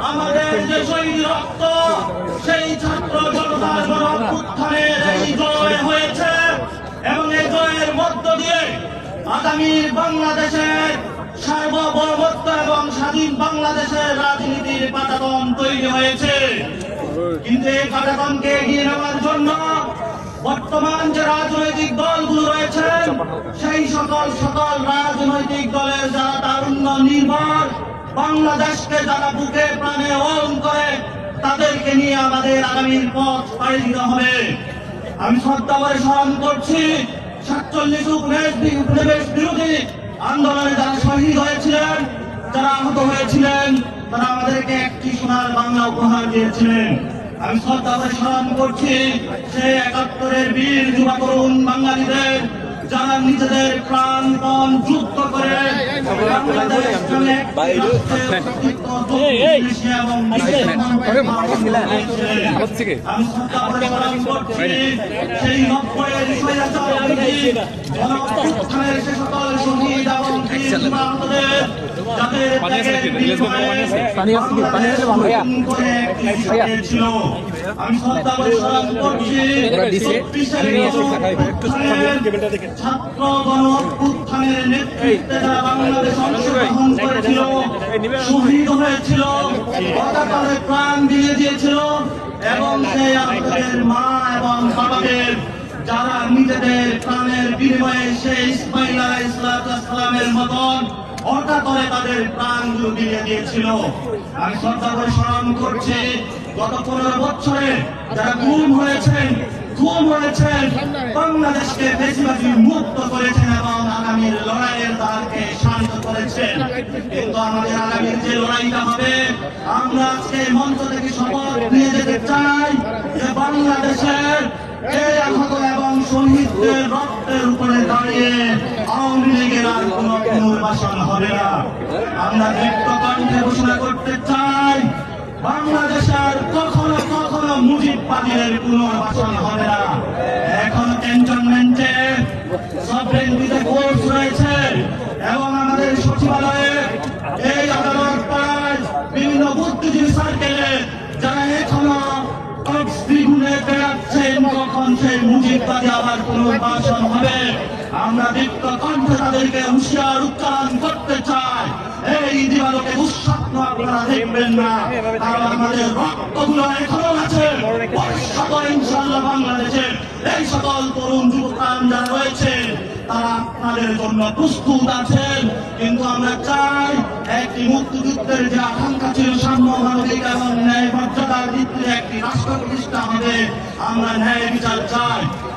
আমাদের যে শহীদ রক্ত সেই ছাত্র জনতার গণ অভ্যুত্থানের এই জয় হয়েছে এবং এই জয়ের মধ্য দিয়ে আগামী বাংলাদেশের সার্বভৌমত্ব এবং স্বাধীন বাংলাদেশের রাজনীতির পাটাতন তৈরি হয়েছে। কিন্তু এই পাটাতনকে এগিয়ে নেওয়ার জন্য বর্তমান যে রাজনৈতিক দলগুলো রয়েছে সেই সকল সকল রাজনৈতিক দলের যারা তারুণ্য নির্ভর বাংলাদেশকে যারা বুকে প্রাণে ওন করে তাদেরকে নিয়ে আমাদের আগামীর পথ পাড়ি দিতে হবে। আমি শ্রদ্ধা করে স্মরণ করছি, সাতচল্লিশ উপনিবেশ বিরোধী আন্দোলনে যারা শহীদ হয়েছিলেন, যারা আহত হয়েছিলেন, তারা আমাদেরকে একটি সোনার বাংলা উপহার দিয়েছিলেন। আমি শ্রদ্ধা করে স্মরণ করছি, সেই একাত্তরের বীর যুবা তরুণ বাঙালিদের যারা নিজেদের প্রাণপণ যুদ্ধ করে সেই নব্বইয়ের সকল শহীদ এবং যারা হয়েছিল প্রাণ দিয়ে দিয়েছিল এবং সেই আমাদের মা এবং বাবাদের যারা নিজেদের প্রাণের বিনিময়ে সেই ইসমাইল ইসলামের মতন অকাতরে তাদের প্রাণগুলো দিয়ে দিয়েছিল। আমি শ্রদ্ধা করে স্মরণ করছি, গত পনেরো বছরে যারা গুম হয়েছেন খুন হয়েছেন, বাংলাদেশকে বেশিরভাগই মুক্ত করেছেন এবং আগামীর লড়াইয়ের দ্বারকে শান্ত করেছেন। কিন্তু আমাদের আগামীর যে লড়াইটা হবে, আমরা আজকে মঞ্চ থেকে শপথ নিয়ে যেতে চাই যে বাংলাদেশের এই আহত এবং শহীদদের রক্তের উপরে দাঁড়িয়ে আওয়ামী লীগের আর কোন হবে না। আমরা দীপ্ত কণ্ঠে ঘোষণা করতে চাই। বাংলাদেশের কখনো কখনো মুজিববাদীদের পুনর্বাসন হবে না। এখন ক্যান্টনমেন্টে সবরেন্টিতে কোর্স রয়েছে এবং আমাদের সচিবালয়ে এই আদালত পাড়ায় বিভিন্ন বুদ্ধিজীবী সার্কেলে যারা এখনও দ্বিগুণে বেড়াচ্ছেন কখন সেই মুজিববাদী আবার পুনর্বাসন হবে। আমরা দীপ্ত কণ্ঠে তাদেরকে হুঁশিয়ার উচ্চারণ করতে চাই। এই দিবালোকে দুঃস্বপ্ন আপনারা দেখবেন না। কারণ আমাদের রক্তগুলো এখনও আছে। ইনশাল্লাহ বাংলাদেশের এই সকল তরুণ যুবপ্রাণ যারা রয়েছে, তারা আপনাদের জন্য প্রস্তুত আছেন। কিন্তু আমরা চাই একটি মুক্তিযুদ্ধের যে আকাঙ্ক্ষা ছিল সাম্য মানবিক এবং ন্যায় মর্যাদার ভিত্তিতে একটি রাষ্ট্র প্রতিষ্ঠা হবে। আমরা ন্যায় বিচার চাই।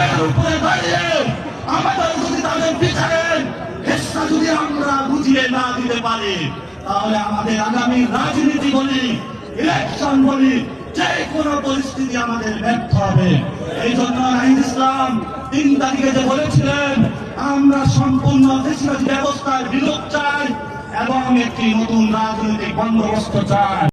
খুনের উপরে দাঁড়িয়ে আমাদের যদি তাদের যদি আমরা বুঝিয়ে না দিতে পারি, তাহলে আমাদের আগামী রাজনীতি বলি ইলেকশন বলি, যে কোনো পরিস্থিতি আমাদের ব্যর্থ হবে। এই জন্য ইসলাম তিন তারিখে যে বলেছিলেন, আমরা সম্পূর্ণ দেশবাসী ব্যবস্থার বিলোপ চাই এবং একটি নতুন রাজনৈতিক বন্দোবস্ত চাই।